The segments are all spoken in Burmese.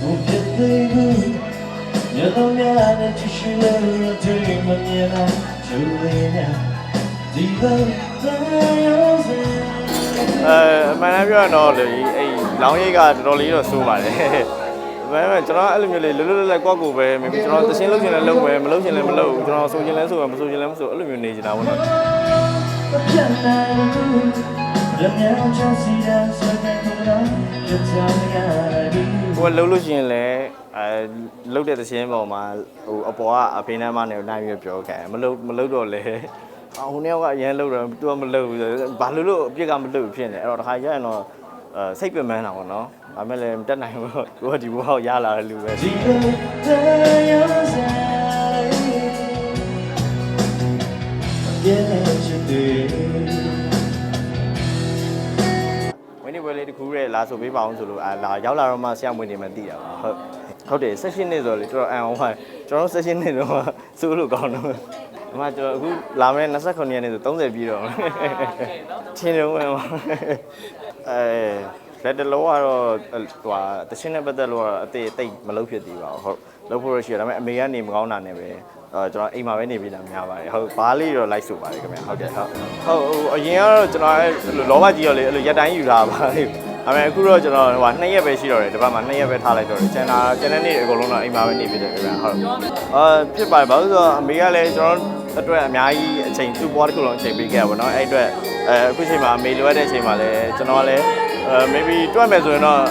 不别对不，也都面的继续了，对门面来就为了，地方在有谁？ အဲအမှန်တမ်းပြောရရင်တော့လေအဲ့လောင်းရိပ်ကတော်တော်လေးတော့စိုးပါတယ်ဒါပေမဲ့ကျွန်တော်အဲ့လိုမျိုးလေးလွတ်လွတ်လပ်လပ်ကိုယ့်ကိုယ်ပဲမိမိကျွန်တော်သရှင်လုပ်ချင်လဲလုပ်မယ်မလုပ်ချင်လဲမလုပ်ဘူးကျွန်တော်ဆိုချင်လဲဆိုမယ်မဆိုချင်လဲမဆိုအဲ့လိုမျိုးနေချင်တာပေါ့နော် 偏来的路，人面全是人，谁在苦恼？就叫你爱的。 ကိုကလှုပ်လို့ရှိရင်လည်းအဲလှုပ်တဲ့သခြင်းပေါ်မှာဟိုအပေါ်ကအဖေနဲ့မနဲ့နိုင်ပြီးပြောခဲ့မလှုပ်မလှုပ်တော့လေအဟိုနေ့ကအရင်လှုပ်တော့သူကမလှုပ်ဘူးဘာလို့လို့အပြစ်ကမလှုပ်ဖြစ်နေအဲ့တော့တခါရရင်တော့အဲစိတ်ပင်ပန်းတာပေါ့နော်ဒါမဲ့လည်းတက်နိုင်ဘူးကိုကဒီဘဝကိုရလာတဲ့လူပဲဒီရဲ့ချစ်တဲ့ တစ်ခုရဲ့လာဆိုပေးပါအောင်ဆိုလို့အာလာရောက်လာတော့မှဆရာမွေးနေမှသိတာပါဟုတ်ဟုတ်တယ်16နှစ်ဆိုတော့လေတော်တော်အံအောင်ပါကျွန်တော်16နှစ်တော့စိုးလို့ကောင်းတော့ဒီမှာကျွန်တော်အခုလာမယ့်29ရက်နေ့ဆို30ပြည့်တော့ချင်းတော့ဝင်ပါအဲလက်တလောကတော့ဟိုဟာတချင်းနဲ့ပတ်သက်လို့ကတော့အသေးအသိမလုပ်ဖြစ်သေးပါဘူးဟုတ်လုပ်ဖို့ရရှိရဒါပေမဲ့အမေကနေမကောင်းတာနဲ့ပဲအဲကျွန်တော်အိမ်မှာပဲနေပြီးတာများပါတယ်ဟုတ်ဘားလေးတော့လိုက်ဆိုပါတယ်ခင်ဗျဟုတ်ကဲ့ဟုတ်ဟုတ်ဟိုအရင်ကတော့ကျွန်တော်အဲ့လောဘကြီးရောလေအဲ့လိုရက်တိုင်းယူတာပါလေ ဒါပေမဲ့အခုတော့ကျွန်တော်ဟိုနှစ်ရက်ပဲရှိတော့တယ်ဒီဘက်မှာနှစ်ရက်ပဲထားလိုက်တော့တယ်ကျန်တာကျန်တဲ့နေ့အကုန်လုံးတော့အိမ်မှာပဲနေပြီးတယ်ခင်ဗျဟုတ်အာဖြစ်ပါတယ်ဘာလို့လဲဆိုတော့အမေကလည်းကျွန်တော်အတွက်အများကြီးအချိန်သူ့ဘွားတစ်ခုလုံးအချိန်ပေးခဲ့ရပါတော့အဲ့အတွက်အဲအခုချိန်မှာအမေလိုအပ်တဲ့အချိန်မှာလည်းကျွန်တော်ကလည်းအဲ maybe တွက်မယ်ဆိုရင်တော့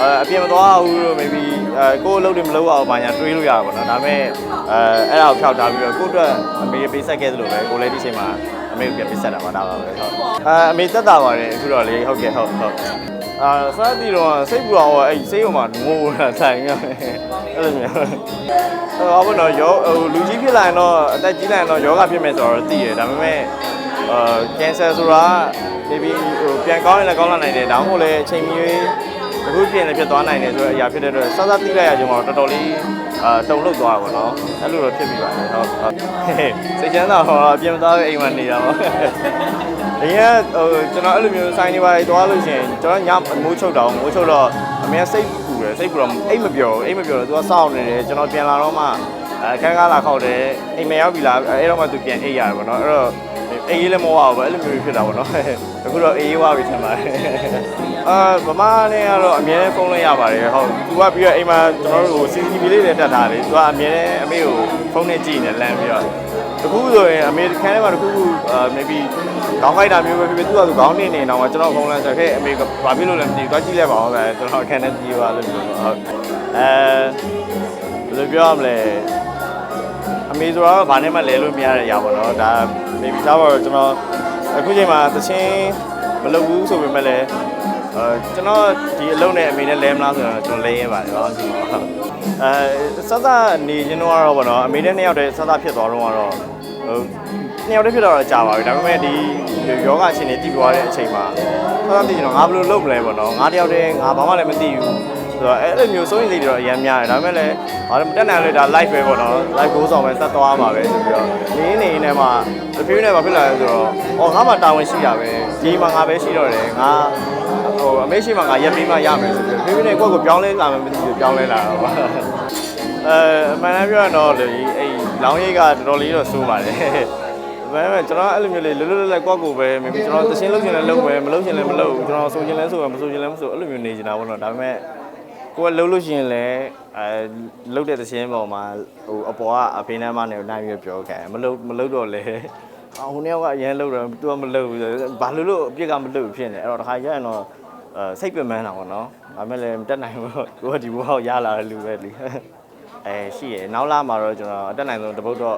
အဲအပြင်မသွားဘူးလို့ maybe အဲကိုယ်အလုပ်တွေမလုပ်အောင်ဘာညာတွေးလို့ရတာပေါ့နော်ဒါပေမဲ့အဲအဲ့ဒါကိုဖျောက်ထားပြီးတော့ကိုယ့်အတွက်အမေပေးဆက်ခဲ့သလိုပဲကိုယ်လည်းဒီချိန်မှာ အမေကိုပြန်ပေးဆက်တာပါဒါပါပဲဟုတ်အဲအမေသက်တာပါတယ်အခုတော့လေဟုတ်ကဲ့ဟုတ်ဟုတ်အာစသည်တော့စိတ်ပူအောင်အဲ့စိတ်ုံမှာငိုတာဆိုင်ရအဲ့လိုမျိုးဟောဘနော်ရောဟိုလူကြီးဖြစ်လာရင်တော့အသက်ကြီးလာရင်တော့ယောဂဖြစ်မယ်ဆိုတော့သိရဒါပေမဲ့အာကင်ဆာဆိုတာ maybe ဟိုပြန်ကောင်းရင်လည်းကောင်းလာနိုင်တယ်ဒါမှမဟုတ်လည်းအချိန်မီအခုပြင်လည်းဖြစ်သွားနိုင်တယ်ဆိုတော့အရာဖြစ်တဲ့အတွက်စသတိလိုက်ရခြင်းမှာတော်တော်လေး အာတုံလုတ်သွားပါတော့အဲ့လိုတော့ဖြစ်ပြီးပါတယ်ဟုတ်ဟုတ်စိတ်ချမ်းသာတော့အပြင်မသွားပဲအိမ်မှာနေတာပေါ့ဒီကဟိုကျွန်တော်အဲ့လိုမျိုးဆိုင်နေပါသွားလို့ရှိရင်ကျွန်တော်ညမိုးချုပ်တော့မိုးချုပ်တော့အမေစိတ်ပူတယ်စိတ်ပူတော့အိတ်မပြောအိတ်မပြောတော့သူကစောင့်နေတယ်ကျွန်တော်ပြန်လာတော့မှအခန်းကားလာခောက်တယ်အိမ်မရောက်ပြီလားအဲ့တော့မှသူပြန်အိတ်ရတယ်ပေါ့နော်အဲ့တော့ အေးရေးလည်းမဟုတ်ပါဘူးအဲ့လိုမျိုးဖြစ်တာပေါ့နော်အခုတော့အေးဝါပြီထင်ပါတယ်အာဗမာနဲ့ကတော့အမြဲတမ်းဖုန်းလိုက်ရပါတယ်ဟုတ်သူကပြီးတော့အိမ်မှာကျွန်တော်တို့ CCTV လေးတွေတက်ထားတယ်သူကအမြဲတမ်းအမေကိုဖုန်းနဲ့ကြည့်နေလမ်းပြီးတော့တခုဆိုရင်အမေခန်းထဲမှာတခုခုအာ maybe ခေါင်းခိုက်တာမျိုးပဲဖြစ်ဖြစ်သူကသူခေါင်းနေနေတော့မှကျွန်တော်ဖုန်းလမ်းဆက်ခဲ့အမေကဘာဖြစ်လို့လဲမသိဘူးသွားကြည့်လိုက်ပါဦးပဲကျွန်တော်အခန်းထဲကြည့်ပါလို့ပြောဟုတ်အဲဘယ်လိုပြောရမလဲ အမေဆိုတာကဘာနဲ့မှလဲလို့မရတဲ့အရာပေါ့နော်ဒါ maybe ဒါပါတော့ကျွန်တော်အခုချိန်မှာသချင်းမလုပ်ဘူးဆိုပေမဲ့လည်းအဲကျွန်တော်ဒီအလုပ်နဲ့အမေနဲ့လဲမလားဆိုတော့ကျွန်တော်လဲရဲပါတယ်ဘာလို့ဆိုတော့အဲစသနေချင်းတော့ကတော့ပေါ့နော်အမေနဲ့နှစ်ယောက်တည်းစသဖြစ်သွားတော့ကတော့ဟိုနှစ်ယောက်တည်းဖြစ်တော့ကြာပါပြီဒါပေမဲ့ဒီယောဂအရှင်တွေတည်သွားတဲ့အချိန်မှာစသသိကျွန်တော်ငါဘယ်လိုလုပ်မလဲပေါ့နော်ငါတယောက်တည်းငါဘာမှလည်းမသိဘူး ဆိုတော့အဲ့လိုမျိုးစိုးရင်စိတ်တွေတော့အများများတယ်ဒါပေမဲ့လည်းဘာလို့မတက်နိုင်လဲဒါ live ပဲပေါ့နော် live ကိုဆောင်ပဲဆက်သွားမှာပဲဆိုပြီးတော့နေနေနေမှာတဖြည်းဖြည်းနဲ့ဘာဖြစ်လာလဲဆိုတော့အော်ငါမှတာဝန်ရှိတာပဲဒီမှာငါပဲရှိတော့တယ်ငါဟိုအမေရှိမှငါရက်ပြီးမှရမယ်ဆိုပြီးတဖြည်းဖြည်းနဲ့ကိုယ့်ကိုပြောင်းလဲလာမယ်မသိဘူးပြောင်းလဲလာတော့ပါအဲအမှန်တမ်းပြောရရင်တော့လေအဲ့လောင်းရိပ်ကတော်တော်လေးတော့စိုးပါတယ်ဒါပေမဲ့ကျွန်တော်အဲ့လိုမျိုးလေးလွတ်လွတ်လပ်လပ်ကိုယ့်ကိုယ်ပဲမိမိကျွန်တော်သရှင်လုပ်ချင်လဲလုပ်မယ်မလုပ်ချင်လဲမလုပ်ဘူးကျွန်တော်ဆိုချင်လဲဆိုမယ်မဆိုချင်လဲမဆိုအဲ့လိုမျိုးနေချင်တာပေါ့နော်ဒါပေမဲ့ ကိုယ်ကလှုပ်လို့ရှိရင်လည်းအဲလှုပ်တဲ့သရှင်ပေါ်မှာဟိုအပေါ်ကအဖေးနှမ်းမနဲ့နိုင်ပြီးပြောခံမလှုပ်မလှုပ်တော့လေအဟိုနှစ်ယောက်ကအရင်လှုပ်တော့သူကမလှုပ်ဘူးဘာလို့လို့အပြစ်ကမလှုပ်ဘူးဖြစ်နေအဲ့တော့တခါကျရင်တော့အဲစိတ်ပင်ပန်းတာပေါ့နော်ဒါမဲ့လည်းမတက်နိုင်ဘူးကိုကဒီဘောက်ရလာတဲ့လူပဲလေအဲရှိရနောက်လာမှာတော့ကျွန်တော်အတက်နိုင်ဆုံးတပုတ်တော့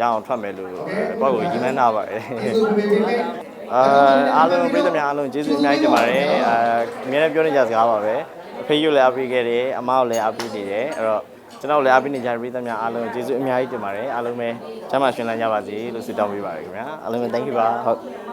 ရအောင်ထွက်မယ်လို့ဘောက်ကိုကြီးမန်းနာပါတယ်အာအားလုံးပြည်သူများအားလုံးကျေးဇူးအများကြီးတင်ပါတယ်အာအများနဲ့ပြောနေကြစကားပါပဲ အဖေရုပ်လည်းအားပေးခဲ့တယ်အမကိုလည်းအားပေးနေတယ်အဲ့တော့ကျွန်တော်လည်းအားပေးနေကြတဲ့ပြည်သူများအားလုံးကျေးဇူးအများကြီးတင်ပါတယ်အားလုံးပဲကျမ်းမာရှင်လန်းကြပါစေလို့ဆုတောင်းပေးပါတယ်ခင်ဗျာအားလုံးပဲ thank you ပါဟုတ်